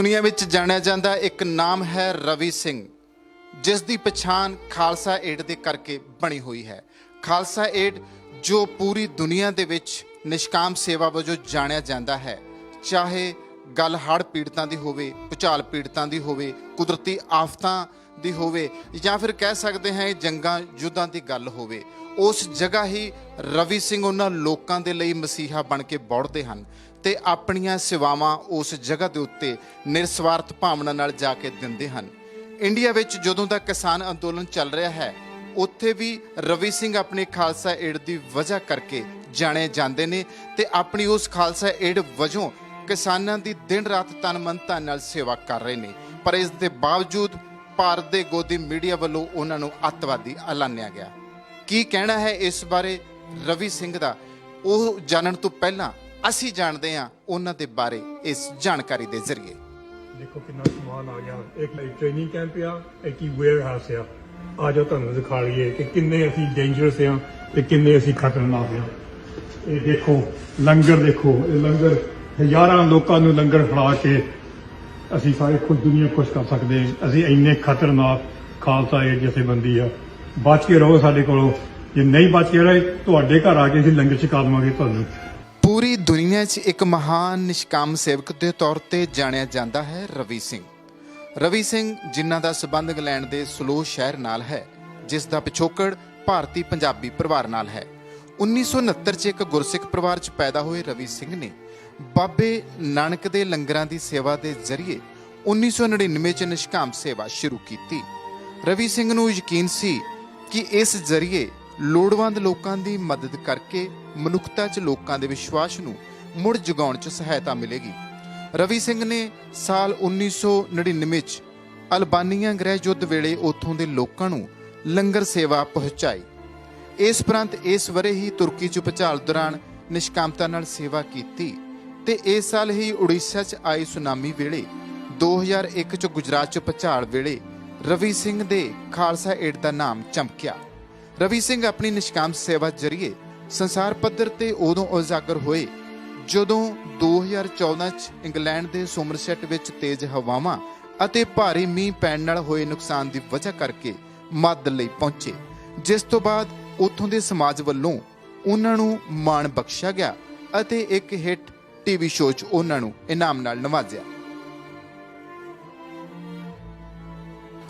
ਪੂਰੀ ਦੁਨੀਆ ਵਿੱਚ ਜਾਣਿਆ ਜਾਂਦਾ ਇੱਕ ਨਾਮ ਹੈ ਰਵੀ ਸਿੰਘ, ਜਿਸ ਦੀ ਪਛਾਣ ਖਾਲਸਾ ਏਡ ਦੇ ਕਰਕੇ ਬਣੀ ਹੋਈ ਹੈ। ਖਾਲਸਾ ਏਡ, ਜੋ ਪੂਰੀ ਦੁਨੀਆ ਦੇ ਵਿੱਚ ਨਿਸ਼ਕਾਮ ਸੇਵਾ ਵਜੋਂ ਜਾਣਿਆ ਜਾਂਦਾ ਹੈ। ਚਾਹੇ ਗੱਲ ਹੜ੍ਹ ਪੀੜਤਾਂ ਦੀ ਹੋਵੇ, ਭੁਚਾਲ ਪੀੜਤਾਂ ਦੀ ਹੋਵੇ, ਕੁਦਰਤੀ ਆਫਤਾਂ ਦੀ ਹੋਵੇ, ਜਾਂ ਫਿਰ ਕਹਿ ਸਕਦੇ ਹਾਂ ਜੰਗਾਂ, ਯੁੱਧਾਂ ਦੀ ਗੱਲ ਹੋਵੇ, ਉਸ ਜਗ੍ਹਾ ਹੀ ਰਵੀ ਸਿੰਘ ਉਹਨਾਂ ਲੋਕਾਂ ਦੇ ਲਈ ਮਸੀਹਾ ਬਣ ਕੇ ਬੌੜਦੇ ਹਨ। ਤੇ ਆਪਣੀਆਂ ਸੇਵਾਵਾਂ ਉਸ ਜਗ੍ਹਾ ਦੇ ਉੱਤੇ ਨਿਰਸਵਾਰਥ ਭਾਵਨਾ ਨਾਲ ਜਾ ਕੇ ਦਿੰਦੇ ਹਨ। ਇੰਡੀਆ ਵਿੱਚ ਜਦੋਂ ਦਾ ਕਿਸਾਨ ਅੰਦੋਲਨ ਚੱਲ ਰਿਹਾ ਹੈ, ਉੱਥੇ ਵੀ ਰਵੀ ਸਿੰਘ ਆਪਣੇ ਖਾਲਸਾ ਏਡ ਦੀ ਵਜ੍ਹਾ ਕਰਕੇ ਜਾਣੇ ਜਾਂਦੇ ਨੇ ਤੇ ਆਪਣੀ ਉਸ ਖਾਲਸਾ ਏਡ ਵਜੋਂ ਕਿਸਾਨਾਂ ਦੀ ਦਿਨ ਰਾਤ ਤਨ ਮਨ ਧਨ ਨਾਲ ਸੇਵਾ ਕਰ ਰਹੇ ਨੇ। ਪਰ ਇਸ ਦੇ ਬਾਵਜੂਦ ਭਾਰਤ ਦੇ ਗੋਦੀ ਮੀਡੀਆ ਵੱਲੋਂ ਉਹਨਾਂ ਨੂੰ ਅੱਤਵਾਦੀ ਐਲਾਨਿਆ ਗਿਆ। ਕੀ ਕਹਿਣਾ ਹੈ ਇਸ ਬਾਰੇ ਰਵੀ ਸਿੰਘ ਦਾ? ਉਹ ਜਾਣਨ ਤੋਂ ਪਹਿਲਾਂ ਅਸੀਂ ਜਾਣਦੇ ਹਾਂ ਉਹਨਾਂ ਦੇ ਬਾਰੇ ਇਸ ਜਾਣਕਾਰੀ ਦੇ ਜ਼ਰੀਏ। ਦੇਖੋ ਕਿੰਨਾ ਸਮਾਨ ਆ ਗਿਆ। ਇੱਕ ਲਈ ਟ੍ਰੇਨਿੰਗ ਕੈਂਪ ਆ ਇੱਕ ਹੀ ਵੇਅਰ ਹਾਊਸ ਆ। ਆ ਜਾਓ ਤੁਹਾਨੂੰ ਦਿਖਾ ਲਈਏ ਕਿ ਕਿੰਨੇ ਅਸੀਂ ਡੇਂਜਰਸ ਆ ਤੇ ਕਿੰਨੇ ਅਸੀਂ ਖਤਰਨਾਕ ਆ। ਇਹ ਦੇਖੋ, ਲੰਗਰ ਦੇਖੋ, ਇਹ ਲੰਗਰ ਹਜ਼ਾਰਾਂ ਲੋਕਾਂ ਨੂੰ ਲੰਗਰ ਫੜਾ ਕੇ ਅਸੀਂ ਸਾਰੇ ਖੁਦ ਦੁਨੀਆ ਖੁਸ਼ ਕਰ ਸਕਦੇ ਹਾਂ। ਅਸੀਂ ਇੰਨੇ ਖਤਰਨਾਕ ਖਾਲਸਾ ਏਡ ਜਥੇਬੰਦੀ ਆ। ਬਚ ਕੇ ਰਹੋ ਸਾਡੇ ਕੋਲੋਂ। ਜੇ ਨਹੀਂ ਬਚ ਕੇ ਰਹੇ, ਤੁਹਾਡੇ ਘਰ ਆ ਕੇ ਅਸੀਂ ਲੰਗਰ ਛਕਾ ਦੇਵਾਂਗੇ ਤੁਹਾਨੂੰ। ਪੂਰੀ ਦੁਨੀਆ 'ਚ ਇੱਕ ਮਹਾਨ ਨਿਸ਼ਕਾਮ ਸੇਵਕ ਦੇ ਤੌਰ ਤੇ ਜਾਣਿਆ ਜਾਂਦਾ ਹੈ ਰਵੀ ਸਿੰਘ। ਰਵੀ ਸਿੰਘ ਜਿਨ੍ਹਾਂ ਦਾ ਸਬੰਧ ਇੰਗਲੈਂਡ ਦੇ ਸਲੋ ਸ਼ਹਿਰ ਨਾਲ ਹੈ, ਜਿਸ ਦਾ ਪਿਛੋਕੜ ਭਾਰਤੀ ਪੰਜਾਬੀ ਪਰਿਵਾਰ ਨਾਲ ਹੈ। 1969 'ਚ ਇੱਕ ਗੁਰਸਿੱਖ ਪਰਿਵਾਰ 'ਚ ਪੈਦਾ ਹੋਏ ਰਵੀ ਸਿੰਘ ਨੇ ਬਾਬੇ ਨਾਨਕ ਦੇ ਲੰਗਰਾਂ ਦੀ ਸੇਵਾ ਦੇ ਜ਼ਰੀਏ 1999 'ਚ ਨਿਸ਼ਕਾਮ ਸੇਵਾ ਸ਼ੁਰੂ ਕੀਤੀ। ਰਵੀ ਸਿੰਘ ਨੂੰ ਯਕੀਨ ਸੀ ਕਿ ਇਸ ਜ਼ਰੀਏ ਲੋੜਵੰਦ ਲੋਕਾਂ ਦੀ ਮਦਦ ਕਰਕੇ ਮਨੁੱਖਤਾ 'ਚ ਲੋਕਾਂ ਦੇ ਵਿਸ਼ਵਾਸ ਨੂੰ ਮੁੜ ਜਗਾਉਣ 'ਚ ਸਹਾਇਤਾ ਮਿਲੇਗੀ। ਰਵੀ ਸਿੰਘ ਨੇ ਸਾਲ 1999 'ਚ ਅਲਬਾਨੀਆ ਗ੍ਰਹਿ ਯੁੱਧ ਵੇਲੇ ਉੱਥੋਂ ਦੇ ਲੋਕਾਂ ਨੂੰ ਲੰਗਰ ਸੇਵਾ ਪਹੁੰਚਾਈ। ਇਸ ਪ੍ਰੰਤ ਇਸ ਵਰੇ ਹੀ ਤੁਰਕੀ 'ਚ ਭੁਚਾਲ ਦੌਰਾਨ ਨਿਸ਼ਕਾਮਤਾ ਨਾਲ ਸੇਵਾ ਕੀਤੀ ਤੇ ਇਸ ਸਾਲ ਹੀ ਉੜੀਸਾ 'ਚ ਆਈ ਸੁਨਾਮੀ ਵੇਲੇ 2001 'ਚ ਗੁਜਰਾਤ 'ਚ ਭੁਚਾਲ ਵੇਲੇ ਰਵੀ ਸਿੰਘ ਦੇ ਖਾਲਸਾ ਏਡ ਦਾ ਨਾਮ ਚਮਕਿਆ। ਰਵੀ ਸਿੰਘ ਆਪਣੀ ਨਿਸ਼ਕਾਮ ਸੇਵਾ ਜ਼ਰੀਏ ਸੰਸਾਰ ਪੱਧਰ ਤੇ ਉਦੋਂ ਉਜਾਗਰ ਹੋਏ, ਜਦੋਂ 2014 ਚ ਇੰਗਲੈਂਡ ਦੇ ਸੋਮਰਸੈਟ ਵਿੱਚ ਤੇਜ਼ ਹਵਾਵਾਂ ਅਤੇ ਭਾਰੀ ਮੀਂਹ ਪੈਣ ਨਾਲ ਹੋਏ ਨੁਕਸਾਨ ਦੀ ਵਜ੍ਹਾ ਕਰਕੇ ਮਦਦ ਲਈ ਪਹੁੰਚੇ, ਜਿਸ ਤੋਂ ਬਾਅਦ ਉੱਥੋਂ ਦੇ ਸਮਾਜ ਵੱਲੋਂ ਉਹਨਾਂ ਨੂੰ ਮਾਣ ਬਖਸ਼ਿਆ ਗਿਆ ਅਤੇ ਇੱਕ ਹਿੱਟ ਟੀਵੀ ਸ਼ੋਅ 'ਚ ਉਹਨਾਂ ਨੂੰ ਇਨਾਮ ਨਾਲ ਨਵਾਜ਼ਿਆ।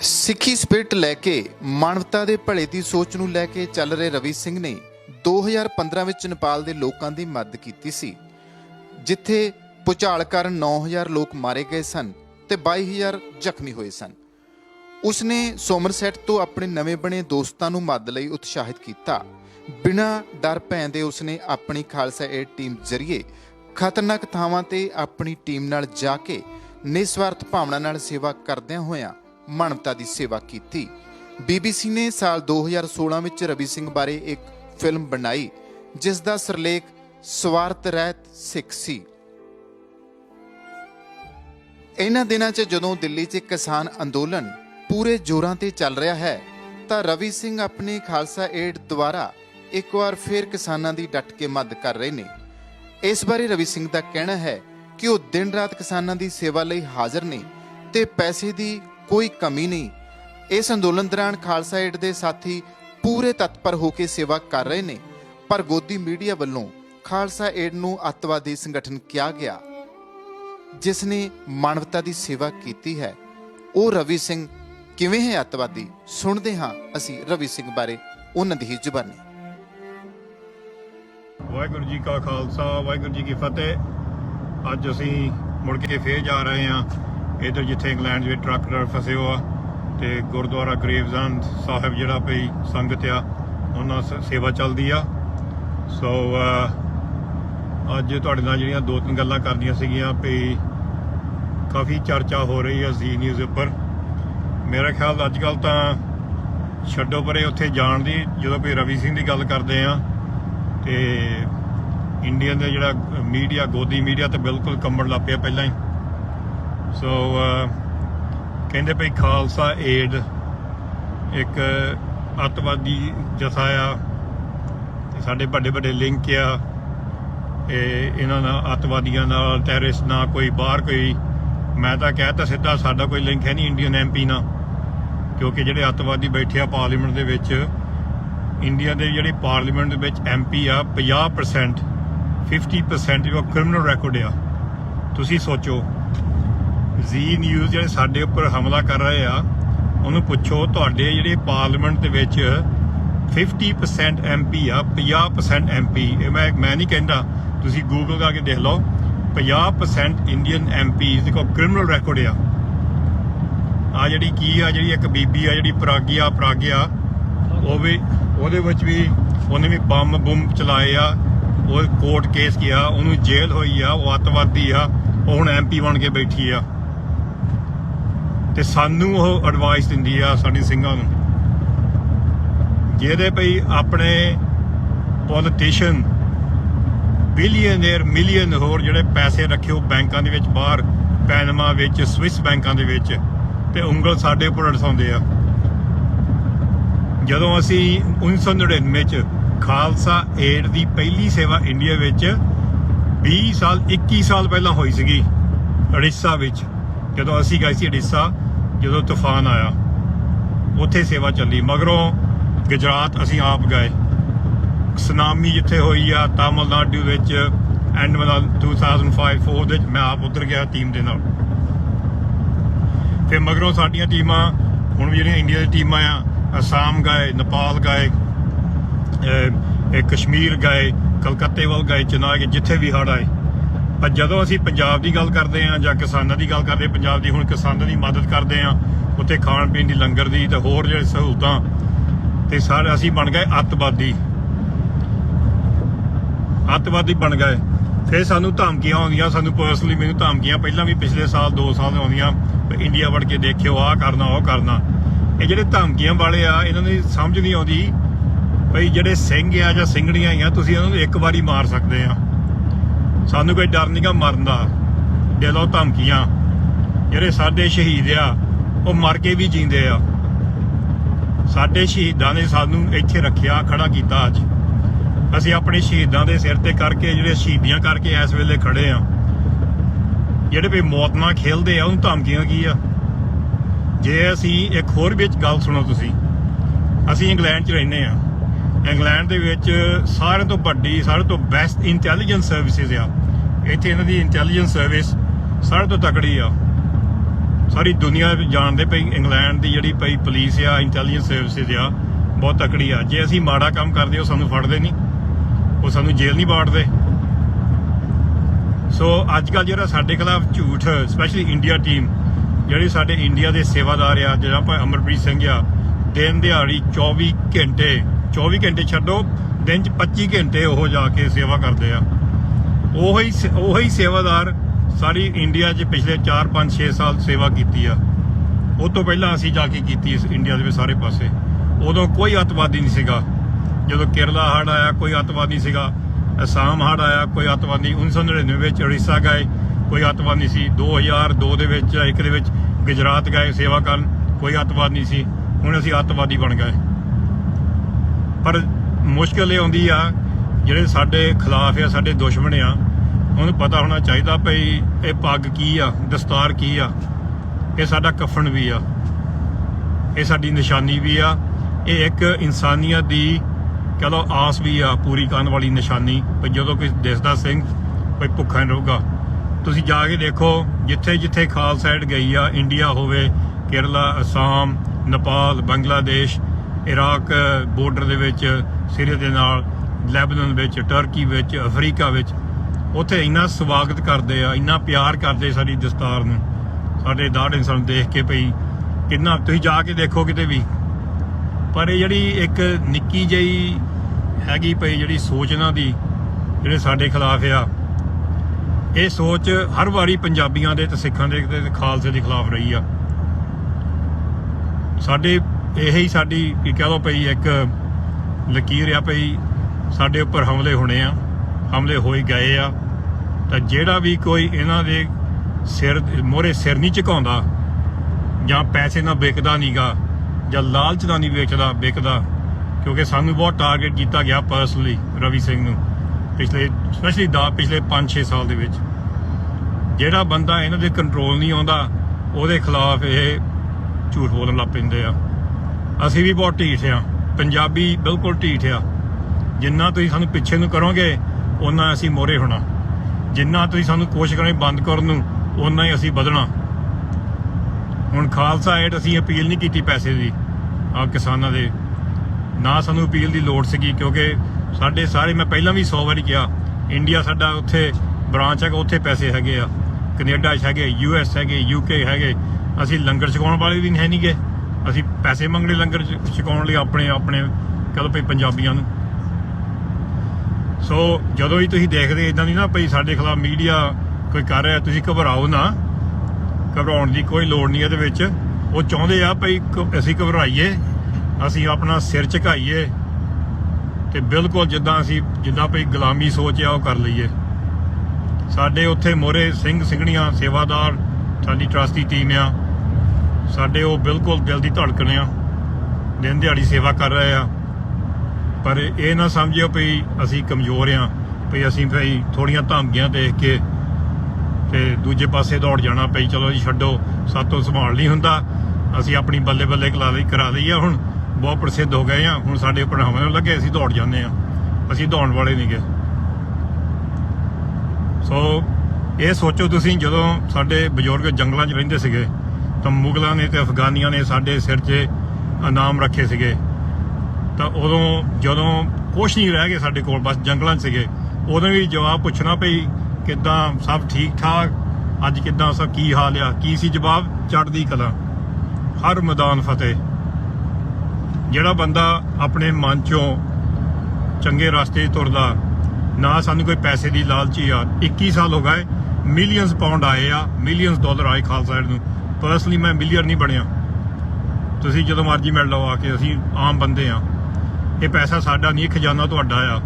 ਸਿੱਖੀ ਸਪਿਰਟ ਲੈ ਕੇ ਮਾਨਵਤਾ ਦੇ ਭਲੇ ਦੀ ਸੋਚ ਨੂੰ ਲੈ ਕੇ ਚੱਲ ਰਹੇ ਰਵੀ ਸਿੰਘ ਨੇ 2015 ਵਿੱਚ ਨੇਪਾਲ ਦੇ ਲੋਕਾਂ ਦੀ ਮਦਦ ਕੀਤੀ ਸੀ, ਜਿੱਥੇ ਭੁਚਾਲ ਕਾਰਨ 9000 ਲੋਕ ਮਾਰੇ ਗਏ ਸਨ ਤੇ 22000 ਜ਼ਖਮੀ ਹੋਏ ਸਨ। ਉਸਨੇ ਸੋਮਰਸੈਟ ਤੋਂ ਆਪਣੇ ਨਵੇਂ ਬਣੇ ਦੋਸਤਾਂ ਨੂੰ ਮਦਦ ਲਈ ਉਤਸ਼ਾਹਿਤ ਕੀਤਾ। ਬਿਨਾਂ ਡਰ ਭੈਣ ਦੇ ਉਸਨੇ ਆਪਣੀ ਖਾਲਸਾ ਏਡ ਟੀਮ ਜ਼ਰੀਏ ਖਤਰਨਾਕ ਥਾਵਾਂ ਤੇ ਆਪਣੀ ਟੀਮ ਨਾਲ ਜਾ ਕੇ ਨਿਸਵਾਰਥ ਭਾਵਨਾ ਨਾਲ ਸੇਵਾ ਕਰਦਿਆਂ ਹੋਇਆਂ ਮਾਨਵਤਾ ਦੀ ਸੇਵਾ ਕੀਤੀ। BBC ਨੇ ਸਾਲ 2016 ਵਿੱਚ ਰਵੀ ਸਿੰਘ ਬਾਰੇ ਇੱਕ ਫਿਲਮ ਬਣਾਈ ਜਿਸ ਦਾ ਸਿਰਲੇਖ ਸਵਾਰਥ ਰਹਿਤ ਸਿੱਖ ਸੀ। ਇਹਨਾਂ ਦਿਨਾਂ 'ਚ ਜਦੋਂ ਦਿੱਲੀ 'ਚ ਕਿਸਾਨ ਅੰਦੋਲਨ ਪੂਰੇ ਜ਼ੋਰਾਂ ਤੇ ਚੱਲ ਰਿਹਾ ਹੈ, ਤਾਂ ਰਵੀ ਸਿੰਘ ਆਪਣੇ ਖਾਲਸਾ ਏਡ ਦੁਆਰਾ ਇੱਕ ਵਾਰ ਫੇਰ ਕਿਸਾਨਾਂ ਦੀ ਡਟ ਕੇ ਮਦਦ ਕਰ ਰਹੇ ਨੇ। ਇਸ ਬਾਰੇ ਰਵੀ ਸਿੰਘ ਦਾ ਕਹਿਣਾ ਹੈ ਕਿ ਉਹ ਦਿਨ ਰਾਤ ਕਿਸਾਨਾਂ ਦੀ ਸੇਵਾ ਲਈ ਹਾਜ਼ਰ ਨੇ ਤੇ ਪੈਸੇ ਦੀ ਕੋਈ ਕਮੀ ਨਹੀਂ। ਇਸ ਅੰਦੋਲਨ ਦੌਰਾਨ ਖਾਲਸਾ ਏਡ ਦੇ ਸਾਥੀ ਪੂਰੇ ਤਤਪਰ ਹੋ ਕੇ ਸੇਵਾ ਕਰ ਰਹੇ ਨੇ। ਪਰ ਗੋਦੀ ਮੀਡੀਆ ਵੱਲੋਂ ਖਾਲਸਾ ਏਡ ਨੂੰ ਅੱਤਵਾਦੀ ਸੰਗਠਨ ਕਿਹਾ ਗਿਆ। ਜਿਸ ਨੇ ਮਾਨਵਤਾ ਦੀ ਸੇਵਾ ਕੀਤੀ ਹੈ। ਉਹ ਰਵੀ ਸਿੰਘ ਕਿਵੇਂ ਹੈ ਅੱਤਵਾਦੀ? ਸੁਣਦੇ ਹਾਂ ਅਸੀਂ ਰਵੀ ਸਿੰਘ ਬਾਰੇ, ਉਹਨਾਂ ਦੀ ਹੀ ਜ਼ੁਬਾਨੀ। ਵਾਹਿਗੁਰੂ ਜੀ ਕਾ ਖਾਲਸਾ, ਵਾਹਿਗੁਰੂ ਜੀ ਕੀ ਫਤਿਹ। ਅੱਜ ਅਸੀਂ ਮੁੜ ਕੇ ਫੇਰ ਜਾ ਰਹੇ ਹਾਂ। ਇਧਰ ਜਿੱਥੇ ਇੰਗਲੈਂਡ ਵਿੱਚ ਟਰੱਕ ਡਰਾਈਵਰ ਫਸੇ ਹੋ ਆ। ਤੇ ਗੁਰਦੁਆਰਾ ਗ੍ਰੇਵਜ਼ਨ ਸਾਹਿਬ ਜਿਹੜਾ ਪਈ ਸੰਗਤ ਆ, ਉਹਨਾਂ ਸ- ਸੇਵਾ ਚੱਲਦੀ ਆ। ਸੋ ਅੱਜ ਤੁਹਾਡੇ ਨਾਲ ਜਿਹੜੀਆਂ ਦੋ ਤਿੰਨ ਗੱਲਾਂ ਕਰਨੀਆਂ ਸੀਗੀਆਂ ਵੀ ਕਾਫੀ ਚਰਚਾ ਹੋ ਰਹੀ ਆ ਜ਼ੀ ਨਿਊਜ਼ ਉੱਪਰ। ਮੇਰਾ ਖਿਆਲ ਅੱਜ ਕੱਲ ਤਾਂ ਛੱਡੋ ਪਰੇ ਉੱਥੇ ਜਾਣ ਦੀ, ਜਦੋਂ ਵੀ ਰਵੀ ਸਿੰਘ ਦੀ ਗੱਲ ਕਰਦੇ ਆ, ਤੇ ਇੰਡੀਅਨ ਦਾ ਜਿਹੜਾ ਮੀਡੀਆ, ਗੋਦੀ ਮੀਡੀਆ ਤੇ ਬਿਲਕੁਲ ਕੰਬਣ ਲੱਗ ਪਿਆ ਪਹਿਲਾਂ ਹੀ। ਸੋ ਕਹਿੰਦੇ ਭਈ ਖਾਲਸਾ ਏਡ ਇੱਕ ਅੱਤਵਾਦੀ ਜਥਾ ਆ ਸਾਡੇ ਵੱਡੇ ਵੱਡੇ ਲਿੰਕ ਆ ਇਹ ਇਹਨਾਂ ਨਾਲ ਅੱਤਵਾਦੀਆਂ ਨਾਲ ਟੈਰਰਿਸਟ ਨਾਲ ਕੋਈ ਬਾਹਰ ਕੋਈ, ਮੈਂ ਤਾਂ ਕਹਿਤਾ ਸਿੱਧਾ ਸਾਡਾ ਕੋਈ ਲਿੰਕ ਹੈ ਨਹੀਂ ਇੰਡੀਅਨ ਐਮਪੀ ਨਾਲ, ਕਿਉਂਕਿ ਜਿਹੜੇ ਅੱਤਵਾਦੀ ਬੈਠੇ ਆ ਪਾਰਲੀਮੈਂਟ ਦੇ ਵਿੱਚ ਇੰਡੀਆ ਦੇ ਜਿਹੜੇ ਪਾਰਲੀਮੈਂਟ ਦੇ ਵਿੱਚ ਐਮਪੀ ਆ 50% 50% ਜੋ ਕ੍ਰਿਮੀਨਲ ਰੈਕੋਰਡ ਆ, ਤੁਸੀਂ ਸੋਚੋ। ਜ਼ੀ ਨਿਊਜ਼ ਜਿਹੜੇ ਸਾਡੇ ਉੱਪਰ ਹਮਲਾ ਕਰ ਰਹੇ ਆ, ਉਹਨੂੰ ਪੁੱਛੋ, ਤੁਹਾਡੇ ਜਿਹੜੇ ਪਾਰਲੀਮੈਂਟ ਦੇ ਵਿੱਚ 50% ਐਮਪੀ ਆ 50% ਐਮਪੀ ਇਹ ਮੈਂ ਮੈਂ ਨਹੀਂ ਕਹਿੰਦਾ, ਤੁਸੀਂ ਗੂਗਲ ਕਰਕੇ ਦੇਖ ਲਓ 50% ਇੰਡੀਅਨ ਐਮਪੀਜ਼ ਦੇ ਕੋਲ ਕ੍ਰਿਮੀਨਲ ਰੈਕੋਰਡ ਆ। ਆ ਜਿਹੜੀ ਕੀ ਆ, ਜਿਹੜੀ ਇੱਕ ਬੀਬੀ ਆ, ਜਿਹੜੀ ਪ੍ਰਾਗਿਆ ਪ੍ਰਾਗਿਆ ਉਹ ਵੀ, ਉਹਦੇ ਵਿੱਚ ਵੀ, ਉਹਨੇ ਵੀ ਬੰਮ ਬੁੰਮ ਚਲਾਏ ਆ, ਉਹ ਕੋਰਟ ਕੇਸ ਗਿਆ, ਉਹਨੂੰ ਜੇਲ੍ਹ ਹੋਈ ਆ, ਉਹ ਅੱਤਵਾਦੀ ਆ, ਉਹ ਹੁਣ ਐਮਪੀ ਬਣ ਕੇ ਬੈਠੀ ਆ। ਤੇ ਸਾਨੂੰ ਉਹ ਐਡਵਾਈਸ ਦਿੰਦੀ ਆ ਸਾਡੀ ਸਿੰਘਾਂ ਨੂੰ। ਜਿਹਦੇ ਭਈ ਆਪਣੇ ਪੋਲੀਟੀਸ਼ੀਅਨ ਬਿਲੀਅਨਰ ਮਿਲੀਅਨ ਹੋਰ ਜਿਹੜੇ ਪੈਸੇ ਰੱਖੇ ਉਹ ਬੈਂਕਾਂ ਦੇ ਵਿੱਚ ਬਾਹਰ ਪੈਨਮਾ ਵਿੱਚ ਸਵਿਸ ਬੈਂਕਾਂ ਦੇ ਵਿੱਚ ਤੇ ਉਂਗਲ ਸਾਡੇ ਉੱਪਰ ਅੜਸਾਉਂਦੇ ਆ। ਜਦੋਂ ਅਸੀਂ 1999 ਚ ਖਾਲਸਾ ਏਡ ਦੀ ਪਹਿਲੀ ਸੇਵਾ ਇੰਡੀਆ ਵਿੱਚ 20 ਸਾਲ 21 ਸਾਲ ਪਹਿਲਾਂ ਹੋਈ ਸੀਗੀ ਉੜੀਸਾ ਵਿੱਚ। ਜਦੋਂ ਅਸੀਂ ਗਏ ਸੀ ਉੜੀਸਾ, ਜਦੋਂ ਤੂਫਾਨ ਆਇਆ, ਉੱਥੇ ਸੇਵਾ ਚੱਲੀ। ਮਗਰੋਂ ਗੁਜਰਾਤ ਅਸੀਂ ਆਪ ਗਏ। ਸੁਨਾਮੀ ਜਿੱਥੇ ਹੋਈ ਆ, ਤਾਮਿਲਨਾਡੂ ਵਿੱਚ ਐਂਡ ਵਾਲਾ 2005 4 ਦੇ ਵਿੱਚ ਮੈਂ ਆਪ ਉਧਰ ਗਿਆ ਟੀਮ ਦੇ ਨਾਲ। ਤੇ ਮਗਰੋਂ ਸਾਡੀਆਂ ਟੀਮਾਂ, ਹੁਣ ਜਿਹੜੀਆਂ ਇੰਡੀਆ ਦੀ ਟੀਮਾਂ ਆ, ਅਸਾਮ ਗਏ, ਨੇਪਾਲ ਗਏ ਇਹ ਕਸ਼ਮੀਰ ਗਏ, ਕਲਕੱਤੇ ਵੱਲ ਗਏ, ਚੇਨਈ ਜਿੱਥੇ ਵੀ ਹੜ੍ਹ ਆਏ। ਪਰ ਜਦੋਂ ਅਸੀਂ ਪੰਜਾਬ ਦੀ ਗੱਲ ਕਰਦੇ ਆ ਜਾਂ ਕਿਸਾਨਾਂ ਦੀ ਗੱਲ ਕਰਦੇ ਪੰਜਾਬ ਦੀ ਹੁਣ ਕਿਸਾਨਾਂ ਦੀ ਮਦਦ ਕਰਦੇ ਆ ਉੱਥੇ ਖਾਣ ਪੀਣ ਦੀ ਲੰਗਰ ਦੀ ਤੇ ਹੋਰ ਜਿਹੜੇ ਸਹੂਲਤਾਂ ਤੇ ਸਾਰੇ ਅਸੀਂ ਬਣ ਗਏ ਅੱਤਵਾਦੀ। ਅੱਤਵਾਦੀ ਬਣ ਗਏ। ਫਿਰ ਸਾਨੂੰ ਧਮਕੀਆਂ ਆਉਂਦੀਆਂ, ਸਾਨੂੰ ਪਰਸਨਲੀ ਮੈਨੂੰ ਧਮਕੀਆਂ ਪਹਿਲਾਂ ਵੀ ਪਿਛਲੇ ਸਾਲ 2 ਸਾਲ ਆਉਂਦੀਆਂ ਵੀ ਇੰਡੀਆ ਵੜ ਕੇ ਦੇਖਿਓ, ਆਹ ਕਰਨਾ, ਉਹ ਕਰਨਾ। ਇਹ ਜਿਹੜੇ ਧਮਕੀਆਂ ਵਾਲੇ ਆ, ਇਹਨਾਂ ਦੀ ਸਮਝ ਨਹੀਂ ਆਉਂਦੀ ਭਈ ਜਿਹੜੇ ਸਿੰਘ ਆ ਜਾਂ ਸਿੰਘੜੀਆਂ ਆ ਤੁਸੀਂ ਇਹਨਾਂ ਨੂੰ ਇੱਕ ਵਾਰੀ ਮਾਰ ਸਕਦੇ ਆ। ਸਾਨੂੰ ਕੋਈ ਡਰ ਨਹੀਂਗਾ ਮਰਨ ਦਾ। ਦਿਲੋਂ ਧਮਕੀਆਂ। ਜਿਹੜੇ ਸਾਡੇ ਸ਼ਹੀਦ ਆ, ਉਹ ਮਰ ਕੇ ਵੀ ਜਿੰਦੇ ਆ। ਸਾਡੇ ਸ਼ਹੀਦਾਂ ਨੇ ਸਾਨੂੰ ਇੱਥੇ ਰੱਖਿਆ, ਖੜਾ ਕੀਤਾ ਅੱਜ। ਅਸੀਂ ਆਪਣੇ ਸ਼ਹੀਦਾਂ ਦੇ ਸਿਰ ਤੇ ਕਰਕੇ, ਜਿਹੜੇ ਸ਼ਹੀਦੀਆਂ ਕਰਕੇ ਇਸ ਵੇਲੇ ਖੜੇ ਆ। ਜਿਹੜੇ ਵੀ ਮੌਤ ਨਾਲ ਖੇਲਦੇ ਆ, ਉਹਨੂੰ ਧਮਕੀਆਂ ਕੀ ਆ? ਜੇ ਅਸੀਂ ਇੱਕ ਹੋਰ ਵਿੱਚ ਗੱਲ ਸੁਣੋ ਤੁਸੀਂ। ਅਸੀਂ ਇੰਗਲੈਂਡ 'ਚ ਰਹਿੰਦੇ ਆ। ਇੰਗਲੈਂਡ ਦੇ ਵਿੱਚ ਸਾਰਿਆਂ ਤੋਂ ਵੱਡੀ, ਸਾਰਿਆਂ ਤੋਂ ਬੈਸਟ ਇੰਟੈਲੀਜੈਂਸ ਸਰਵਿਸਿਜ਼ ਆ। ਇੱਥੇ ਇਹਨਾਂ ਦੀ ਇੰਟੈਲੀਜੈਂਸ ਸਰਵਿਸ ਸਾਰਿਆਂ ਤੋਂ ਤਕੜੀ ਆ। ਸਾਰੀ ਦੁਨੀਆ ਜਾਣਦੇ ਪਈ ਇੰਗਲੈਂਡ ਦੀ ਜਿਹੜੀ ਪਈ ਪੁਲਿਸ ਆ ਇੰਟੈਲੀਜੈਂਸ ਸਰਵਿਸਿਜ਼ ਆ, ਬਹੁਤ ਤਕੜੀ ਆ। ਜੇ ਅਸੀਂ ਮਾੜਾ ਕੰਮ ਕਰਦੇ, ਉਹ ਸਾਨੂੰ ਫੜਦੇ ਨਹੀਂ। ਉਹ ਸਾਨੂੰ ਜੇਲ੍ਹ ਨਹੀਂ ਬਾੜਦੇ ਸੋ ਅੱਜ ਕੱਲ ਜਿਹੜਾ ਸਾਡੇ ਖਿਲਾਫ ਝੂਠ ਸਪੈਸ਼ਲੀ ਇੰਡੀਆ ਟੀਮ ਜਿਹੜੀ ਸਾਡੇ ਇੰਡੀਆ ਦੇ ਸੇਵਾਦਾਰ ਆ ਜਿਹੜਾ ਭਾਈ ਅਮਰਪ੍ਰੀਤ ਸਿੰਘ ਆ, ਦਿਨ ਦਿਹਾੜੀ 24 ਘੰਟੇ 24 ਘੰਟੇ ਛੱਡੋ, ਦਿਨ ਚ 25 ਘੰਟੇ ਉਹ ਜਾ ਕੇ ਸੇਵਾ ਕਰਦੇ ਆ। ਉਹੀ ਸ- ਉਹੀ ਸੇਵਾਦਾਰ ਸਾਰੀ ਇੰਡੀਆ 'ਚ ਪਿਛਲੇ 4 5 6 ਸਾਲ ਸੇਵਾ ਕੀਤੀ ਆ। ਉਹ ਤੋਂ ਪਹਿਲਾਂ ਅਸੀਂ ਜਾ ਕੇ ਕੀਤੀ ਇਸ ਇੰਡੀਆ ਦੇ ਵਿੱਚ ਸਾਰੇ ਪਾਸੇ। ਉਦੋਂ ਕੋਈ ਅੱਤਵਾਦੀ ਨਹੀਂ ਸੀਗਾ। ਜਦੋਂ ਕੇਰਲਾ ਹੜ੍ਹ ਆਇਆ, ਕੋਈ ਅੱਤਵਾਦੀ ਸੀਗਾ। ਅਸਾਮ ਹੜ੍ਹ ਆਇਆ, ਕੋਈ ਅੱਤਵਾਦੀ 1999 ਵਿੱਚ ਉੜੀਸਾ ਗਏ, ਕੋਈ ਅੱਤਵਾਦੀ ਨਹੀਂ ਸੀ। 2002 ਦੇ ਵਿੱਚ, ਇੱਕ ਦੇ ਵਿੱਚ ਗੁਜਰਾਤ ਗਏ ਸੇਵਾ ਕਰਨ, ਕੋਈ ਅੱਤਵਾਦੀ ਨਹੀਂ ਸੀ। ਹੁਣ ਅਸੀਂ ਅੱਤਵਾਦੀ ਬਣ ਗਏ। ਪਰ ਮੁਸ਼ਕਲ ਇਹ ਆਉਂਦੀ ਆ ਜਿਹੜੇ ਸਾਡੇ ਖਿਲਾਫ ਆ, ਸਾਡੇ ਦੁਸ਼ਮਣ ਆ, ਉਹਨੂੰ ਪਤਾ ਹੋਣਾ ਚਾਹੀਦਾ ਭਈ ਇਹ ਪੱਗ ਕੀ ਆ, ਦਸਤਾਰ ਕੀ ਆ, ਇਹ ਸਾਡਾ ਕਫਨ ਵੀ ਆ, ਇਹ ਸਾਡੀ ਨਿਸ਼ਾਨੀ ਵੀ ਆ, ਇਹ ਇੱਕ ਇਨਸਾਨੀਅਤ ਦੀ ਕਹ ਲਓ ਆਸ ਵੀ ਆ, ਪੂਰੀ ਕਰਨ ਵਾਲੀ ਨਿਸ਼ਾਨੀ ਵੀ ਜਦੋਂ ਕੋਈ ਦਿਸਦਾ ਸਿੰਘ ਕੋਈ ਭੁੱਖਾ ਨਹੀਂ ਰਹੂਗਾ। ਤੁਸੀਂ ਜਾ ਕੇ ਦੇਖੋ, ਜਿੱਥੇ ਜਿੱਥੇ ਖਾਲਸਾ ਏਡ ਗਈ ਆ, ਇੰਡੀਆ ਹੋਵੇ, ਕੇਰਲਾ, ਅਸਾਮ, ਨੇਪਾਲ, ਬੰਗਲਾਦੇਸ਼, ਇਰਾਕ ਬਾਰਡਰ ਦੇ ਵਿੱਚ ਸੀਰੀਆ ਦੇ ਨਾਲ ਲੈਬਨਾਨ ਵਿੱਚ, ਟਰਕੀ ਵਿੱਚ, ਅਫਰੀਕਾ ਵਿੱਚ, ਉੱਥੇ ਇੰਨਾ ਸਵਾਗਤ ਕਰਦੇ ਆ, ਇੰਨਾ ਪਿਆਰ ਕਰਦੇ ਸਾਡੀ ਦਸਤਾਰ ਨੂੰ। ਸਾਡੇ ਦਾੜੇ ਸਾਨੂੰ ਦੇਖ ਕੇ ਭਈ ਕਿੰਨਾ, ਤੁਸੀਂ ਜਾ ਕੇ ਦੇਖੋ ਕਿਤੇ ਵੀ। ਪਰ ਇਹ ਜਿਹੜੀ ਇੱਕ ਨਿੱਕੀ ਜਿਹੀ ਹੈਗੀ ਪਈ ਜਿਹੜੀ ਸੋਚ ਇਹਨਾਂ ਦੀ, ਜਿਹੜੇ ਸਾਡੇ ਖਿਲਾਫ ਆ, ਇਹ ਸੋਚ ਹਰ ਵਾਰੀ ਪੰਜਾਬੀਆਂ ਦੇ ਤੇ ਸਿੱਖਾਂ ਦੇ ਤੇ ਖਾਲਸੇ ਦੇ ਖਿਲਾਫ ਰਹੀ ਆ। ਸਾਡੇ, ਇਹ ਹੀ ਸਾਡੀ, ਕੀ ਕਹਿ ਲਓ ਪਈ ਇੱਕ ਲਕੀਰ ਆ ਪਈ ਸਾਡੇ ਉੱਪਰ ਹਮਲੇ ਹੋਣੇ ਆ, ਹਮਲੇ ਹੋਈ ਗਏ ਆ, ਤਾਂ ਜਿਹੜਾ ਵੀ ਕੋਈ ਇਹਨਾਂ ਦੇ ਸਿਰ ਮੋਰੇ ਸਿਰ ਨਹੀਂ ਝੁਕਾਉਂਦਾ, ਜਾਂ ਪੈਸੇ ਨਾਲ ਵਿਕਦਾ ਨਹੀਂਗਾ ਜਾਂ ਲਾਲਚ ਦਾ ਨਹੀਂ ਵੇਚਦਾ, ਵਿਕਦਾ, ਕਿਉਂਕਿ ਸਾਨੂੰ ਬਹੁਤ ਟਾਰਗੇਟ ਕੀਤਾ ਗਿਆ ਪਰਸਨਲੀ ਰਵੀ ਸਿੰਘ ਨੂੰ, ਪਿਛਲੇ ਸਪੈਸ਼ਲੀ ਦਾ, ਪਿਛਲੇ 5-6 ਸਾਲ ਦੇ ਵਿੱਚ। ਜਿਹੜਾ ਬੰਦਾ ਇਹਨਾਂ ਦੇ ਕੰਟਰੋਲ ਨਹੀਂ ਆਉਂਦਾ, ਉਹਦੇ ਖਿਲਾਫ ਇਹ ਝੂਠ ਬੋਲਣ ਲੱਗ ਪੈਂਦੇ ਆ। ਅਸੀਂ ਵੀ ਬਹੁਤ ਢੀਠ ਆ, ਪੰਜਾਬੀ ਬਿਲਕੁਲ ਢੀਠ ਆ। ਜਿੰਨਾ ਤੁਸੀਂ ਸਾਨੂੰ ਪਿੱਛੇ ਨੂੰ ਕਰੋਗੇ ਉਹਨਾਂ ਅਸੀਂ ਮੋਰੇ ਹੋਣਾ। ਜਿੰਨਾ ਤੁਸੀਂ ਸਾਨੂੰ ਕੋਸ਼ਿਸ਼ ਕਰਨੀ ਬੰਦ ਕਰਨ ਨੂੰ ਉਹਨਾਂ ਹੀ ਅਸੀਂ ਵਧਣਾ ਹੁਣ ਖਾਲਸਾ ਏਡ ਅਸੀਂ ਅਪੀਲ ਨਹੀਂ ਕੀਤੀ ਪੈਸੇ ਦੀ ਆ ਕਿਸਾਨਾਂ ਦੇ। ਨਾ ਸਾਨੂੰ ਅਪੀਲ ਦੀ ਲੋੜ ਸੀਗੀ, ਕਿਉਂਕਿ ਸਾਡੇ ਸਾਰੇ, ਮੈਂ ਪਹਿਲਾਂ ਵੀ 100 ਵਾਰੀ ਕਿਹਾ, ਇੰਡੀਆ ਸਾਡਾ ਉੱਥੇ ਬ੍ਰਾਂਚ ਹੈਗਾ, ਉੱਥੇ ਪੈਸੇ ਹੈਗੇ ਆ। ਕੈਨੇਡਾ 'ਚ ਹੈਗੇ, ਯੂ ਐਸ ਹੈਗੇ, ਯੂ ਕੇ ਹੈਗੇ। ਅਸੀਂ ਲੰਗਰ ਛਕਾਉਣ ਵਾਲੇ ਵੀ ਹੈ ਨਹੀਂਗੇ ਅਸੀਂ ਪੈਸੇ ਮੰਗਣੇ ਲੰਗਰ ਛ- ਛਕਾਉਣ ਲਈ ਆਪਣੇ ਆਪਣੇ, ਕਹੋ ਭਈ ਪੰਜਾਬੀਆਂ ਨੂੰ। ਸੋ ਜਦੋਂ ਵੀ ਤੁਸੀਂ ਦੇਖਦੇ ਇਦਾਂ ਦੀ ਨਾ ਭਈ ਸਾਡੇ ਖਿਲਾਫ ਮੀਡੀਆ ਕੋਈ ਕਰ ਰਿਹਾ, ਤੁਸੀਂ ਘਬਰਾਓ ਨਾ। ਘਬਰਾਉਣ ਦੀ ਕੋਈ ਲੋੜ ਨਹੀਂ ਇਹਦੇ ਵਿੱਚ। ਉਹ ਚਾਹੁੰਦੇ ਆ ਭਈ ਕ- ਅਸੀਂ ਘਬਰਾਈਏ, ਅਸੀਂ ਆਪਣਾ ਸਿਰ ਝੁਕਾਈਏ ਤੇ ਬਿਲਕੁਲ ਜਿੱਦਾਂ ਅਸੀਂ, ਜਿੱਦਾਂ ਭਈ ਗੁਲਾਮੀ ਸੋਚ ਆ, ਉਹ ਕਰ ਲਈਏ। ਸਾਡੇ ਉੱਥੇ ਮੋਰੇ ਸਿੰਘ ਸਿੰਘਣੀਆਂ ਸੇਵਾਦਾਰ, ਸਾਡੀ ਟਰਸਟੀ ਟੀਮ ਆ। ਸਾਡੇ ਉਹ ਬਿਲਕੁਲ ਦਿਲ ਦੀ ਧੜਕਣ ਆ। ਦਿਨ ਦਿਹਾੜੀ ਸੇਵਾ ਕਰ ਰਹੇ ਆ। ਪਰ ਇਹ ਨਾ ਸਮਝਿਓ ਵੀ ਅਸੀਂ ਕਮਜ਼ੋਰ ਆ ਵੀ ਅਸੀਂ ਭਈ ਥੋੜੀਆਂ ਧਮਕੀਆਂ ਦੇਖ ਕੇ ਤੇ ਦੂਜੇ ਪਾਸੇ ਦੌੜ ਜਾਣਾ ਪਈ, ਚਲੋ ਜੀ ਛੱਡੋ, ਸਾਤੋਂ ਸੰਭਾਲ ਨਹੀਂ ਹੁੰਦਾ। ਅਸੀਂ ਆਪਣੀ ਬੱਲੇ ਬੱਲੇ ਕਲਾ ਲਈ ਕਰਾ ਲਈ ਆ ਹੁਣ, ਬਹੁਤ ਪ੍ਰਸਿੱਧ ਹੋ ਗਏ ਆ। ਹੁਣ ਸਾਡੇ ਪੜਾਵਾਂ ਨੂੰ ਲੱਗੇ, ਅਸੀਂ ਦੌੜ ਜਾਂਦੇ ਆ। ਅਸੀਂ ਦੌੜਨ ਵਾਲੇ ਨਹੀਂ ਗਏ ਸੋ ਇਹ ਸੋਚੋ ਤੁਸੀਂ, ਜਦੋਂ ਸਾਡੇ ਬਜ਼ੁਰਗ ਜੰਗਲਾਂ 'ਚ ਰਹਿੰਦੇ ਸੀਗੇ, ਤਾਂ ਮੁਗਲਾਂ ਨੇ ਤੇ ਅਫਗਾਨੀਆਂ ਨੇ ਸਾਡੇ ਸਿਰ 'ਚ ਇਨਾਮ ਰੱਖੇ ਸੀਗੇ। ਤਾਂ ਉਦੋਂ ਜਦੋਂ ਕੁਛ ਨਹੀਂ ਰਹਿ ਗਏ ਸਾਡੇ ਕੋਲ, ਬਸ ਜੰਗਲਾਂ 'ਚ ਸੀਗੇ। ਉਦੋਂ ਵੀ ਜਵਾਬ ਪੁੱਛਣਾ ਪਈ ਕਿੱਦਾਂ ਸਭ ਠੀਕ ਠਾਕ? ਅੱਜ ਕਿੱਦਾਂ ਸਭ ਕੀ ਹਾਲ ਆ? ਕੀ ਸੀ ਜਵਾਬ? ਚੜ੍ਹਦੀ ਕਲਾ। ਹਰ ਮੈਦਾਨ ਫਤਿਹ। ਜਿਹੜਾ ਬੰਦਾ ਆਪਣੇ ਮਨ 'ਚੋਂ ਚੰਗੇ ਰਸਤੇ 'ਚ ਤੁਰਦਾ, ਨਾ ਸਾਨੂੰ ਕੋਈ ਪੈਸੇ ਦੀ ਲਾਲਚੀ ਆ। 21 ਸਾਲ ਹੋ ਗਏ ਮਿਲੀਅਨਸ ਪਾਉਂਡ ਆਏ ਆ ਮਿਲੀਅਨਸ ਡਾਲਰ ਆਏ ਖਾਲਸਾ ਏਡ ਨੂੰ। ਪਰਸਨਲੀ ਮੈਂ ਮਿਲੀਅਰ ਨਹੀਂ ਬਣਿਆ। ਤੁਸੀਂ ਜਦੋਂ ਮਰਜ਼ੀ ਮਿਲ ਲਓ ਆ ਕੇ, ਅਸੀਂ ਆਮ ਬੰਦੇ ਆ। ਇਹ ਪੈਸਾ ਸਾਡਾ ਨਹੀਂ, ਇਹ ਖਜ਼ਾਨਾ ਤੁਹਾਡਾ ਆ।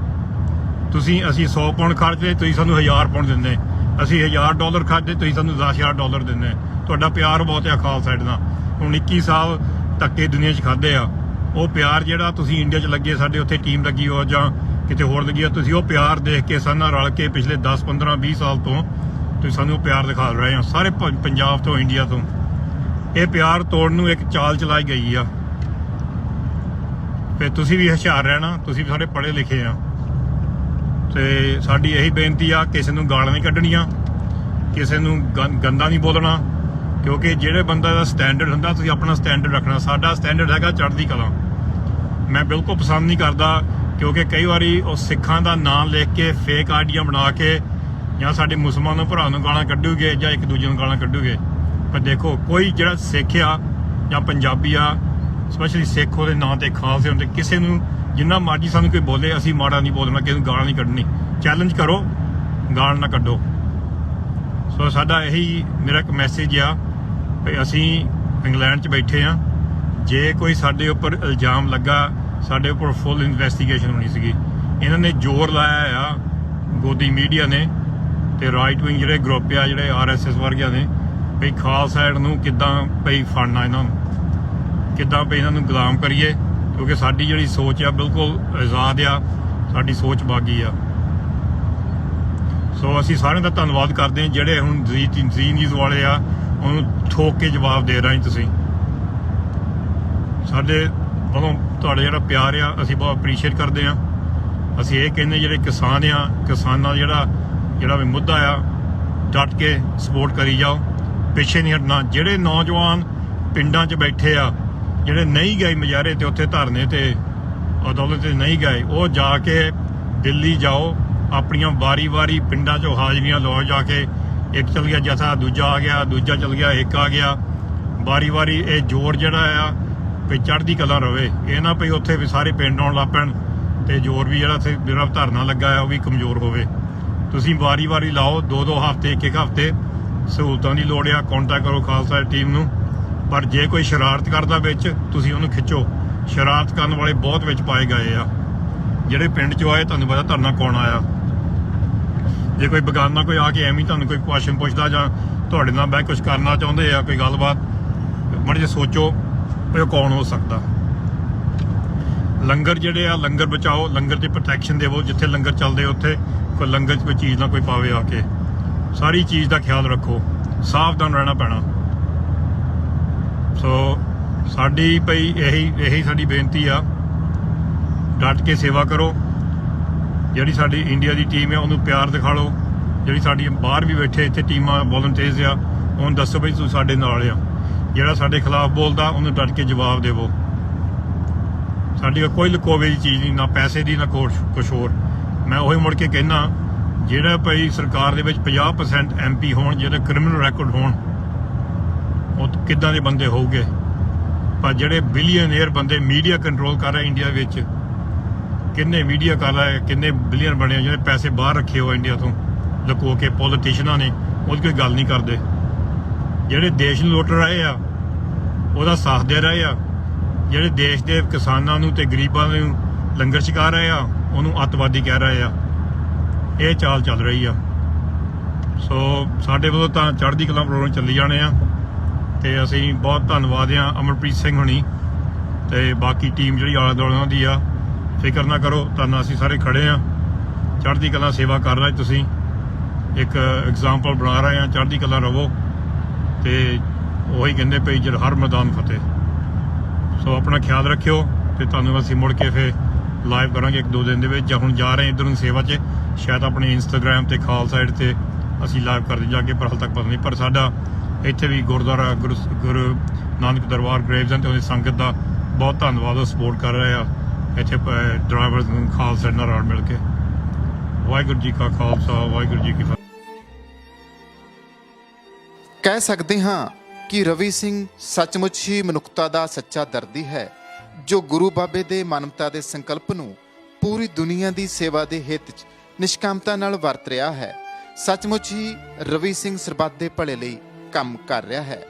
ਤੁਸੀਂ, ਅਸੀਂ 100 ਪਾਉਂਡ ਖਰਚਦੇ, ਤੁਸੀਂ ਸਾਨੂੰ 1000 ਪਾਉਂਡ ਦਿੰਦੇ। ਅਸੀਂ 1000 ਡਾਲਰ ਖਰਚਦੇ ਤੁਸੀਂ ਸਾਨੂੰ 10000 ਡਾਲਰ ਦਿੰਦੇ। ਤੁਹਾਡਾ ਪਿਆਰ ਬਹੁਤ ਆ ਖਾਲਸਾ ਏਡ ਨਾਲ ਹੁਣ 21 ਸਾਲ ਧੱਕੇ ਦੁਨੀਆ 'ਚ ਖਾਦੇ ਆ। ਉਹ ਪਿਆਰ ਜਿਹੜਾ ਤੁਸੀਂ ਇੰਡੀਆ 'ਚ ਲੱਗੇ, ਸਾਡੇ ਉੱਥੇ ਟੀਮ ਲੱਗੀ ਹੋ ਜਾਂ ਕਿਤੇ ਹੋਰ ਲੱਗੀ ਆ ਤੁਸੀਂ ਉਹ ਪਿਆਰ ਦੇਖ ਕੇ, ਸਾਡੇ ਰਲ ਕੇ ਪਿਛਲੇ 10 15 20 ਸਾਲ ਤੋਂ ਤੁਸੀਂ ਸਾਨੂੰ ਪਿਆਰ ਦਿਖਾ ਰਹੇ ਆ ਸਾਰੇ ਪ- ਪੰਜਾਬ ਤੋਂ, ਇੰਡੀਆ ਤੋਂ। ਇਹ ਪਿਆਰ ਤੋੜਨ ਨੂੰ ਇੱਕ ਚਾਲ ਚਲਾਈ ਗਈ ਆ। ਤੇ ਤੁਸੀਂ ਵੀ ਹੁਸ਼ਿਆਰ ਰਹਿਣਾ, ਤੁਸੀਂ ਵੀ ਸਾਡੇ ਪੜ੍ਹੇ ਲਿਖੇ ਆ। ਤੇ ਸਾਡੀ ਇਹੀ ਬੇਨਤੀ ਆ, ਕਿਸੇ ਨੂੰ ਗਾਲਾਂ ਨਹੀਂ ਕੱਢਣੀਆਂ, ਕਿਸੇ ਨੂੰ ਗੰ- ਗੰਦਾ ਨਹੀਂ ਬੋਲਣਾ, ਕਿਉਂਕਿ ਜਿਹੜੇ ਬੰਦਾ ਦਾ ਸਟੈਂਡਰਡ ਹੁੰਦਾ, ਤੁਸੀਂ ਆਪਣਾ ਸਟੈਂਡਰਡ ਰੱਖਣਾ। ਸਾਡਾ ਸਟੈਂਡਰਡ ਹੈਗਾ ਚੜ੍ਹਦੀ ਕਲਾ। ਮੈਂ ਬਿਲਕੁਲ ਪਸੰਦ ਨਹੀਂ ਕਰਦਾ, ਕਿਉਂਕਿ ਕਈ ਵਾਰੀ ਉਹ ਸਿੱਖਾਂ ਦਾ ਨਾਮ ਲਿਖ ਕੇ ਫੇਕ ਆਈਡੀਆਂ ਬਣਾ ਕੇ, ਜਾਂ ਸਾਡੇ ਮੁਸਲਮਾਨ ਭਰਾ ਨੂੰ ਗਾਲਾਂ ਕੱਢੂਗੇ, ਜਾਂ ਇੱਕ ਦੂਜੇ ਨੂੰ ਗਾਲਾਂ ਕੱਢੂਗੇ। ਪਰ ਦੇਖੋ, ਕੋਈ ਜਿਹੜਾ ਸਿੱਖ ਆ, ਜਾਂ ਪੰਜਾਬੀ ਆ ਸਪੈਸ਼ਲੀ ਸਿੱਖ ਉਹਦੇ ਨਾਂ ਤੇ ਖਾਲਸੇ ਹੁੰਦੇ ਕਿਸੇ ਨੂੰ ਜਿੰਨਾ ਮਰਜ਼ੀ ਸਾਨੂੰ ਕੋਈ ਬੋਲੇ, ਅਸੀਂ ਮਾੜਾ ਨਹੀਂ ਬੋਲਣਾ, ਕਿਸੇ ਨੂੰ ਗਾਲਾਂ ਨਹੀਂ ਕੱਢਣੀ। ਚੈਲੰਜ ਕਰੋ, ਗਾਲ ਨਾ ਕੱਢੋ। ਸੋ ਸਾਡਾ ਇਹੀ ਮੇਰਾ ਇੱਕ ਮੈਸੇਜ ਆ ਵੀ ਅਸੀਂ ਇੰਗਲੈਂਡ 'ਚ ਬੈਠੇ ਆ ਜੇ ਕੋਈ ਸਾਡੇ ਉੱਪਰ ਇਲਜ਼ਾਮ ਲੱਗਾ, ਸਾਡੇ ਉੱਪਰ ਫੁੱਲ ਇਨਵੈਸਟੀਗੇਸ਼ਨ ਹੋਣੀ ਸੀਗੀ। ਇਹਨਾਂ ਨੇ ਜ਼ੋਰ ਲਾਇਆ ਆ, ਗੋਦੀ ਮੀਡੀਆ ਨੇ ਤੇ ਰਾਈਟ ਵਿੰਗ ਜਿਹੜੇ ਗਰੁੱਪ ਆ, ਜਿਹੜੇ ਆਰਐਸਐਸ ਵਰਗਿਆਂ ਨੇ, ਵੀ ਖਾਲਸਾ ਸਾਈਡ ਨੂੰ ਕਿੱਦਾਂ ਭਈ ਫੜਨਾ ਇਹਨਾਂ ਨੂੰ। ਕਿੱਦਾਂ ਭਈ ਇਹਨਾਂ ਨੂੰ ਗੁਲਾਮ ਕਰੀਏ, ਕਿਉਂਕਿ ਸਾਡੀ ਜਿਹੜੀ ਸੋਚ ਆ ਬਿਲਕੁਲ ਆਜ਼ਾਦ ਆ, ਸਾਡੀ ਸੋਚ ਬਾਗੀ ਆ। ਸੋ ਅਸੀਂ ਸਾਰਿਆਂ ਦਾ ਧੰਨਵਾਦ ਕਰਦੇ ਹਾਂ, ਜਿਹੜੇ ਹੁਣ ਜੀ ਜੀ ਨਿਊਜ਼ ਵਾਲੇ ਆ, ਉਹਨੂੰ ਠੋਕ ਕੇ ਜਵਾਬ ਦੇ ਰਹੇ ਤੁਸੀਂ। ਸਾਡੇ ਵੱਲੋਂ ਤੁਹਾਡਾ ਜਿਹੜਾ ਪਿਆਰ ਆ, ਅਸੀਂ ਬਹੁਤ ਅਪਰੀਸ਼ੀਏਟ ਕਰਦੇ ਆ ਅਸੀਂ ਇਹ ਕਹਿੰਦੇ ਜਿਹੜੇ ਕਿਸਾਨ ਆ, ਕਿਸਾਨਾਂ ਦਾ ਜਿਹੜਾ ਜਿਹੜਾ ਵੀ ਮੁੱਦਾ ਆ, ਡਟ ਕੇ ਸਪੋਰਟ ਕਰੀ ਜਾਓ। ਪਿੱਛੇ ਨਹੀਂ ਹਟਣਾ। ਜਿਹੜੇ ਨੌਜਵਾਨ ਪਿੰਡਾਂ 'ਚ ਬੈਠੇ ਆ ਜਿਹੜੇ ਨਹੀਂ ਗਏ ਮਜਾਰੇ ਤੇ ਉੱਥੇ ਧਰਨੇ ਤੇ, ਅਦਾਲਤ ਤੇ ਨਹੀਂ ਗਏ, ਉਹ ਜਾ ਕੇ ਦਿੱਲੀ ਜਾਓ, ਆਪਣੀਆਂ ਵਾਰੀ-ਵਾਰੀ ਪਿੰਡਾਂ 'ਚੋਂ ਹਾਜ਼ਰੀਆਂ ਲਓ ਜਾ ਕੇ, ਇੱਕ ਚਲ ਗਿਆ ਜਥਾ, ਦੂਜਾ ਆ ਗਿਆ, ਦੂਜਾ ਚਲ ਗਿਆ, ਇੱਕ ਆ ਗਿਆ। ਵਾਰੀ-ਵਾਰੀ ਇਹ ਜ਼ੋਰ ਜਿਹੜਾ ਆ, ਵੀ ਚੜ੍ਹਦੀ ਕਲਾ ਰਵੇ। ਇਹ ਨਾ ਵੀ ਉੱਥੇ ਵੀ ਸਾਰੇ ਪਿੰਡ ਆਉਣ ਲੱਗ ਪੈਣ ਤੇ ਜ਼ੋਰ ਵੀ ਜਿਹੜਾ ਇੱਥੇ ਜਿਹੜਾ ਧਰਨਾ ਲੱਗਾ ਆ, ਉਹ ਵੀ ਕਮਜ਼ੋਰ ਹੋਵੇ। ਤੁਸੀਂ ਵਾਰੀ-ਵਾਰੀ ਲਾਓ ਦੋ ਦੋ ਹਫ਼ਤੇ ਇੱਕ ਇੱਕ ਹਫ਼ਤੇ ਸਹੂਲਤਾਂ ਦੀ ਲੋੜ ਆ। ਕੰਟੈਕਟ ਕਰੋ ਖਾਲਸਾ ਟੀਮ ਨੂੰ। ਪਰ ਜੇ ਕੋਈ ਸ਼ਰਾਰਤ ਕਰਦਾ ਵਿੱਚ, ਤੁਸੀਂ ਉਹਨੂੰ ਖਿੱਚੋ। ਸ਼ਰਾਰਤ ਕਰਨ ਵਾਲੇ ਬਹੁਤ ਵਿੱਚ ਪਾਏ ਗਏ ਆ। ਜਿਹੜੇ ਪਿੰਡ 'ਚੋਂ ਆਏ, ਤੁਹਾਨੂੰ ਪਤਾ ਧਰਨਾ ਕੌਣ ਆਇਆ। ਜੇ ਕੋਈ ਬਗਾਨਾ ਕੋਈ ਆ ਕੇ ਐਵੇਂ ਤੁਹਾਨੂੰ ਕੋਈ ਕੁਐਸਚਨ ਪੁੱਛਦਾ ਜਾਂ ਤੁਹਾਡੇ ਨਾਲ ਬਹਿ ਕੁਝ ਕਰਨਾ ਚਾਹੁੰਦੇ ਆ, ਕੋਈ ਗੱਲਬਾਤ, ਮੜ ਜੇ ਸੋਚੋ ਵੀ ਉਹ ਕੌਣ ਹੋ ਸਕਦਾ। ਲੰਗਰ ਜਿਹੜੇ ਆ, ਲੰਗਰ ਬਚਾਓ, ਲੰਗਰ ਦੀ ਪ੍ਰੋਟੈਕਸ਼ਨ ਦੇਵੋ, ਜਿੱਥੇ ਲੰਗਰ ਚੱਲਦੇ ਉੱਥੇ ਕੋਈ ਲੰਗਰ 'ਚ ਕੋਈ ਚੀਜ਼ ਨਾ ਕੋਈ ਪਾਵੇ ਆ ਕੇ। ਸਾਰੀ ਚੀਜ਼ ਦਾ ਖਿਆਲ ਰੱਖੋ। ਸਾਵਧਾਨ ਰਹਿਣਾ ਪੈਣਾ। ਸੋ ਸਾਡੀ ਭਈ ਇਹੀ ਇਹੀ ਸਾਡੀ ਬੇਨਤੀ ਆ। ਡਟ ਕੇ ਸੇਵਾ ਕਰੋ। ਜਿਹੜੀ ਸਾਡੀ ਇੰਡੀਆ ਦੀ ਟੀਮ ਹੈ ਉਹਨੂੰ ਪਿਆਰ ਦਿਖਾ ਲਓ ਜਿਹੜੀ ਸਾਡੀ ਬਾਹਰ ਵੀ ਬੈਠੇ, ਇੱਥੇ ਟੀਮਾਂ ਵੋਲੰਟੀਅਰਸ ਆ, ਉਹਨੂੰ ਦੱਸੋ ਬਈ ਤੁਸੀਂ ਸਾਡੇ ਨਾਲ ਆ। ਜਿਹੜਾ ਸਾਡੇ ਖਿਲਾਫ ਬੋਲਦਾ, ਉਹਨੂੰ ਡਟ ਕੇ ਜਵਾਬ ਦੇਵੋ। ਸਾਡੀ ਕੋਈ ਲੁਕੋਵੇ ਦੀ ਚੀਜ਼ ਨਹੀਂ, ਨਾ ਪੈਸੇ ਦੀ, ਨਾ ਕੁਛ ਕੁਛ ਹੋਰ। ਮੈਂ ਉਹੀ ਮੁੜ ਕੇ ਕਹਿਣਾ ਜਿਹੜਾ ਭਈ ਸਰਕਾਰ ਦੇ ਵਿੱਚ 50% ਐਮਪੀ ਹੋਣ, ਜਿਹੜੇ ਕ੍ਰਿਮੀਨਲ ਰੈਕੋਰਡ ਹੋਣ ਉਹ ਕਿੱਦਾਂ ਦੇ ਬੰਦੇ ਹੋਊਗੇ? ਪਰ ਜਿਹੜੇ ਬਿਲੀਅਨੇਅਰ ਬੰਦੇ ਮੀਡੀਆ ਕੰਟਰੋਲ ਕਰ ਰਹੇ ਇੰਡੀਆ ਵਿੱਚ ਕਿੰਨੇ ਮੀਡੀਆ ਕਰ ਰਹੇ ਕਿੰਨੇ ਬਿਲੀਅਨ ਬਣੇ ਆ, ਜਿਹੜੇ ਪੈਸੇ ਬਾਹਰ ਰੱਖੇ ਹੋ ਇੰਡੀਆ ਤੋਂ? ਲੁਕੋ ਕੇ ਪੋਲੀਟੀਸ਼ੀਅਨਾਂ ਨੇ ਉਹਦੀ ਕੋਈ ਗੱਲ ਨਹੀਂ ਕਰਦੇ। ਜਿਹੜੇ ਦੇਸ਼ ਨੂੰ ਲੁੱਟ ਰਹੇ ਆ ਉਹਦਾ ਸਾਥ ਦੇ ਰਹੇ ਆ। ਜਿਹੜੇ ਦੇਸ਼ ਦੇ ਕਿਸਾਨਾਂ ਨੂੰ ਤੇ ਗਰੀਬਾਂ ਨੂੰ ਲੰਗਰ ਛਕਾ ਰਹੇ ਆ ਉਹਨੂੰ ਅੱਤਵਾਦੀ ਕਹਿ ਰਹੇ ਆ। ਇਹ ਚਾਲ ਚੱਲ ਰਹੀ ਆ। ਸੋ ਸਾਡੇ ਵੱਲੋਂ ਤਾਂ ਚੜ੍ਹਦੀ ਕਲਾ ਪ੍ਰੋਗਰਾਮ ਚੱਲੀ ਜਾਣੇ ਆ। ਤੇ ਅਸੀਂ ਬਹੁਤ ਧੰਨਵਾਦ ਆ ਅਮਰਪ੍ਰੀਤ ਸਿੰਘ ਹੁਣੀ ਤੇ ਬਾਕੀ ਟੀਮ ਜਿਹੜੀ ਆਲਾ ਦੁਆਲਾ ਦੀ ਆ। ਫਿਕਰ ਨਾ ਕਰੋ ਤੁਹਾਨੂੰ ਅਸੀਂ ਸਾਰੇ ਖੜੇ ਆ ਚੜ੍ਹਦੀ ਕਲਾ ਸੇਵਾ ਕਰ ਰਹੇ ਤੁਸੀਂ। ਇੱਕ ਐਗਜ਼ਾਮਪਲ ਬਣਾ ਰਹੇ ਆ ਚੜ੍ਹਦੀ ਕਲਾ ਰਵੋ। ਤੇ ਉਹੀ ਕਹਿੰਦੇ ਪਈ ਜਰ ਹਰ ਮੈਦਾਨ ਫਤਿਹ। ਸੋ ਆਪਣਾ ਖਿਆਲ ਰੱਖਿਓ ਤੇ ਤੁਹਾਨੂੰ ਅਸੀਂ ਮੁੜ ਕੇ ਫੇਰ ਲਾਈਵ ਕਰਾਂਗੇ ਇੱਕ ਦੋ ਦਿਨ ਦੇ ਵਿੱਚ। ਜਾਂ ਹੁਣ ਜਾ ਰਹੇ ਇਧਰ ਨੂੰ ਸੇਵਾ 'ਚ। ਸ਼ਾਇਦ ਆਪਣੇ ਇੰਸਟਾਗ੍ਰam ਤੇ ਖਾਲ ਸਾਈਡ ਤੇ ਅਸੀਂ ਲਾਈਵ ਕਰਦੇ ਜਾ ਕੇ ਪਰ ਹਾਲ ਤੱਕ ਪਤਾ ਨਹੀਂ। ਪਰ ਸਾਡਾ ਇੱਥੇ ਵੀ ਗੁਰਦੁਆਰਾ ਗੁਰੂ ਨਾਨਕ ਦਰਬਾਰ ਗ੍ਰੇਵਜ਼ਨ ਤੇ ਉਹਦੀ ਸੰਗਤ ਦਾ ਬਹੁਤ ਧੰਨਵਾਦ, ਉਹ ਸਪੋਰਟ ਕਰ ਰਹੇ ਆ। ਇੱਥੇ ਡਰਾਈਵਰਸ ਨੂੰ ਖਾਲਸਾ ਨਾਲ ਰਲ ਮਿਲ ਕੇ। ਵਾਹਿਗੁਰੂ ਜੀ ਕਾ ਖਾਲਸਾ, ਵਾਹਿਗੁਰੂ ਜੀ ਕੀ ਕਹਿ ਸਕਦੇ ਹਾਂ ਕਿ ਰਵੀ ਸਿੰਘ ਸੱਚਮੁੱਚ ਹੀ ਮਨੁੱਖਤਾ ਦਾ ਸੱਚਾ ਦਰਦੀ ਹੈ, ਜੋ ਗੁਰੂ ਬਾਬੇ ਦੇ ਮਾਨਵਤਾ ਦੇ ਸੰਕਲਪ ਨੂੰ ਪੂਰੀ ਦੁਨੀਆ ਦੀ ਸੇਵਾ ਦੇ ਹਿੱਤ 'ਚ ਨਿਸ਼ਕਾਮਤਾ ਨਾਲ ਵਰਤ ਰਿਹਾ ਹੈ। ਸੱਚਮੁੱਚ ਹੀ ਰਵੀ ਸਿੰਘ ਸਰਬੱਤ ਦੇ ਭਲੇ ਲਈ ਕੰਮ ਕਰ ਰਿਹਾ ਹੈ।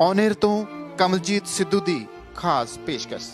ਔਨੇਰ ਤੋਂ ਕਮਲਜੀਤ ਸਿੱਧੂ ਦੀ ਖਾਸ ਪੇਸ਼ਕਸ਼।